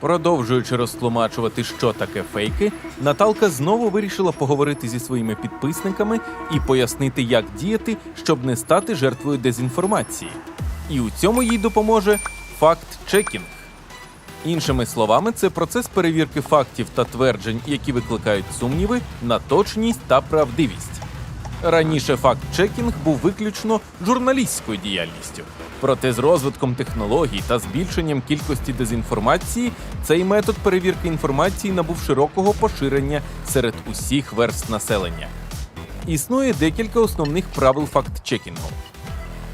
Продовжуючи розтлумачувати, що таке фейки, Наталка знову вирішила поговорити зі своїми підписниками і пояснити, як діяти, щоб не стати жертвою дезінформації. І у цьому їй допоможе факт-чекінг. Іншими словами, це процес перевірки фактів та тверджень, які викликають сумніви на точність та правдивість. Раніше факт-чекінг був виключно журналістською діяльністю. Проте з розвитком технологій та збільшенням кількості дезінформації цей метод перевірки інформації набув широкого поширення серед усіх верств населення. Існує декілька основних правил факт-чекінгу.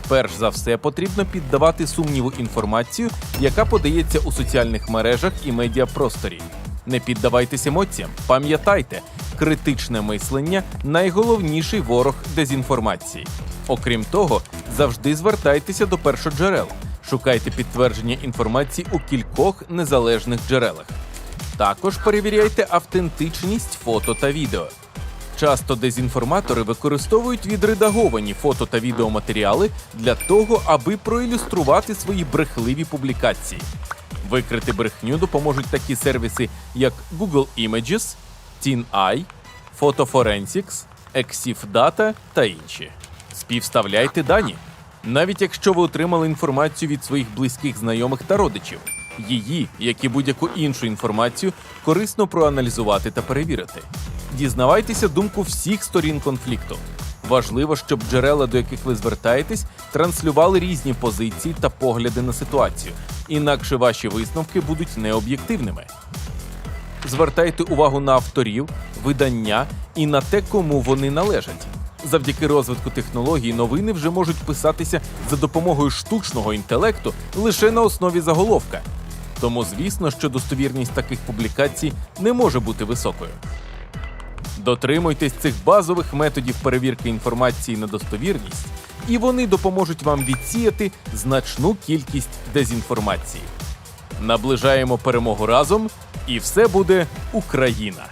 Перш за все, потрібно піддавати сумніву інформацію, яка подається у соціальних мережах і медіапросторі. Не піддавайтесь емоціям, пам'ятайте, критичне мислення найголовніший ворог дезінформації. Окрім того, завжди звертайтеся до першоджерел, шукайте підтвердження інформації у кількох незалежних джерелах. Також перевіряйте автентичність фото та відео. Часто дезінформатори використовують відредаговані фото та відеоматеріали для того, аби проілюструвати свої брехливі публікації. Викрити брехню допоможуть такі сервіси, як Google Images, TinEye, Photoforensics, ExifData та інші. Співставляйте дані. Навіть якщо ви отримали інформацію від своїх близьких знайомих та родичів, її, як і будь-яку іншу інформацію, корисно проаналізувати та перевірити. Дізнавайтеся думку всіх сторін конфлікту. Важливо, щоб джерела, до яких ви звертаєтесь, транслювали різні позиції та погляди на ситуацію, інакше ваші висновки будуть необ'єктивними. Звертайте увагу на авторів, видання і на те, кому вони належать. Завдяки розвитку технологій новини вже можуть писатися за допомогою штучного інтелекту лише на основі заголовка. Тому, звісно, що достовірність таких публікацій не може бути високою. Дотримуйтесь цих базових методів перевірки інформації на достовірність, і вони допоможуть вам відсіяти значну кількість дезінформації. Наближаємо перемогу разом, і все буде Україна!